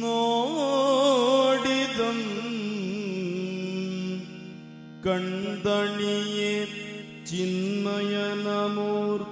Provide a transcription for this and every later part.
നോടിതും കൺതണിയെ ചിന്മയനമൂർ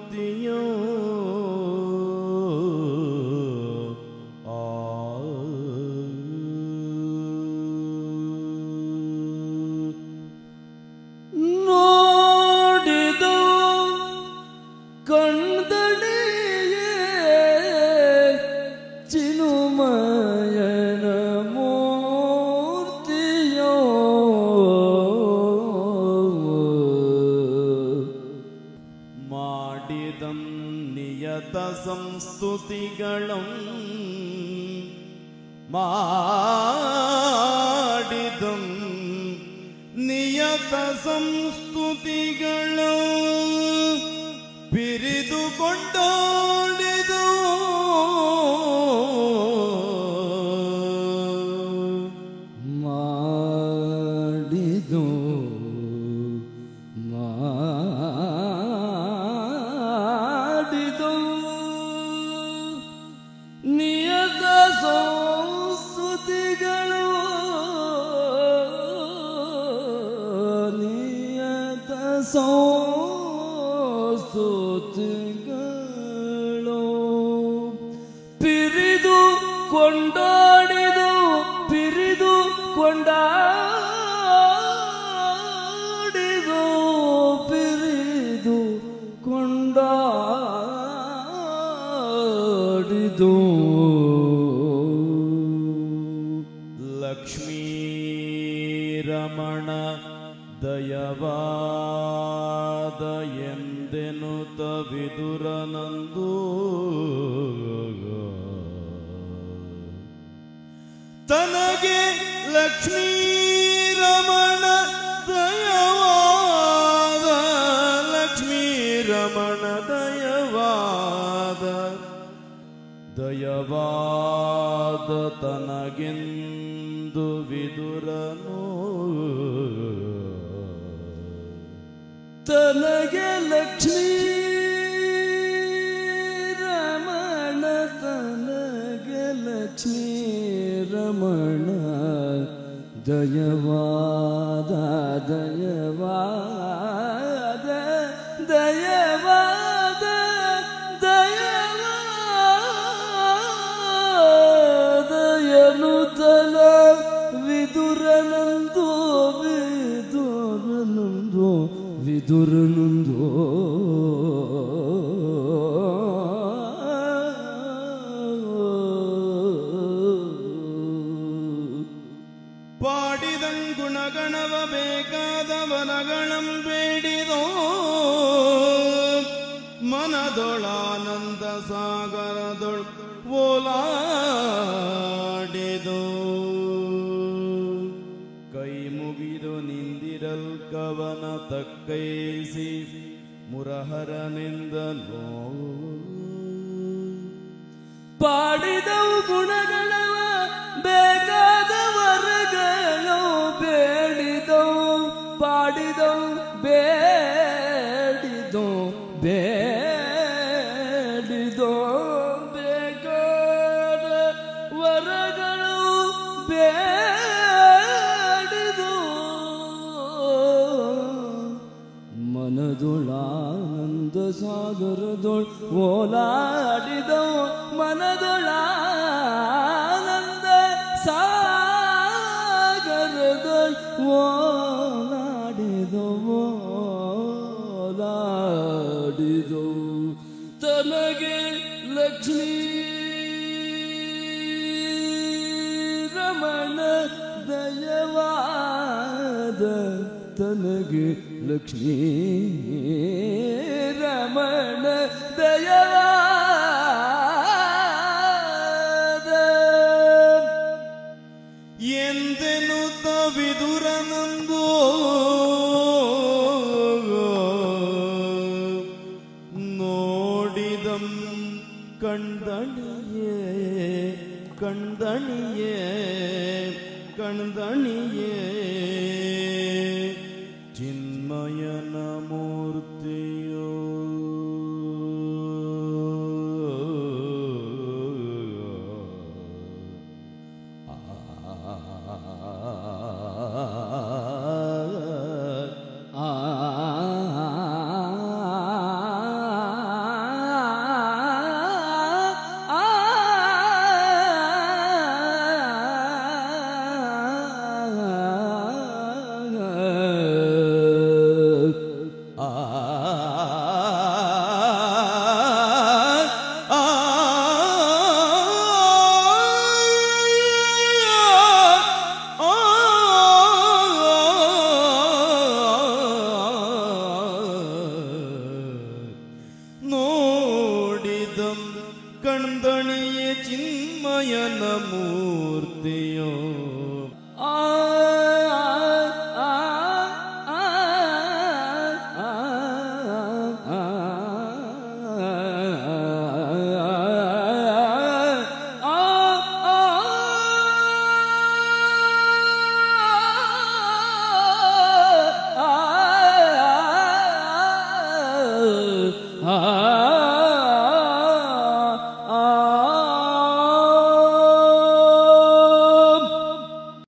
സംസ്തുതികളും മാടിതും. നിയത സംസ്തുതികളും ನಿಯತ ಸಂಸ್ಕೃತಿಗಳು ಪಿರಿದು ಕೊಂಡಾಡಿದು ಪಿರಿದು ಕೊಂಡಾಡಿದು ಪಿರಿದು ಕೊಂಡಾಡಿದು. ಲಕ್ಷ್ಮೀ ರಮಣ ದಯವಾದ ಎಂದೆನುತ ವಿದುರನಂದು. ತನಗೆ ಲಕ್ಷ್ಮೀ ರಮಣ ದಯವಾದ ಲಕ್ಷ್ಮೀ ರಮಣ ದಯವಾದ. ದಯವಾದ ತನಗೆಂದು ವಿದುರನು. ತನಗೆ ಲಕ್ಷ್ಮೀ ರಮಣ ತನಗೆ ಲಕ್ಷ್ಮೀ ರಮಣ ದಯವಾದ ದಯವಾದ ದಯವಾದ ಬೇಕಾದವನಗಳಂ ಬೇಡಿದೋ ಮನದೊಳಾನಂದ ಸಾಗರದೊಳ್ ಓಲಾಡಿದೋ. ಕೈ ಮುಗಿದು ನಿಂದಿರಲ್ ಕವನ ತಕ್ಕೈಸಿ ಮುರಹರನಿಂದಲೋ ಪಾಡಿದವು ಗುಣಗಳವ ಬೇಕಾದ ವರಗಳು ಬೇಡಿದು. ಮನದೊಳಾನಂದ ಸಾಗರದೊಳ್ ಓಲಾಡಿದವು ಮನದೊಳಾನಂದ ತನಗೆ ಲಕ್ಷ್ಮೀ ರಮಣ ದಯವಾದ ಎಂದೆನುತ ವಿದುರನಂದು ನೋಡಿದಂ ಕಣ್ದಣಿಯೇ ಕಣ್ದಣಿಯೇ கண்தணியே. சின்மயனமூர்த்தி નંદણીએ ચિન્મયન મૂર્તિઓ આ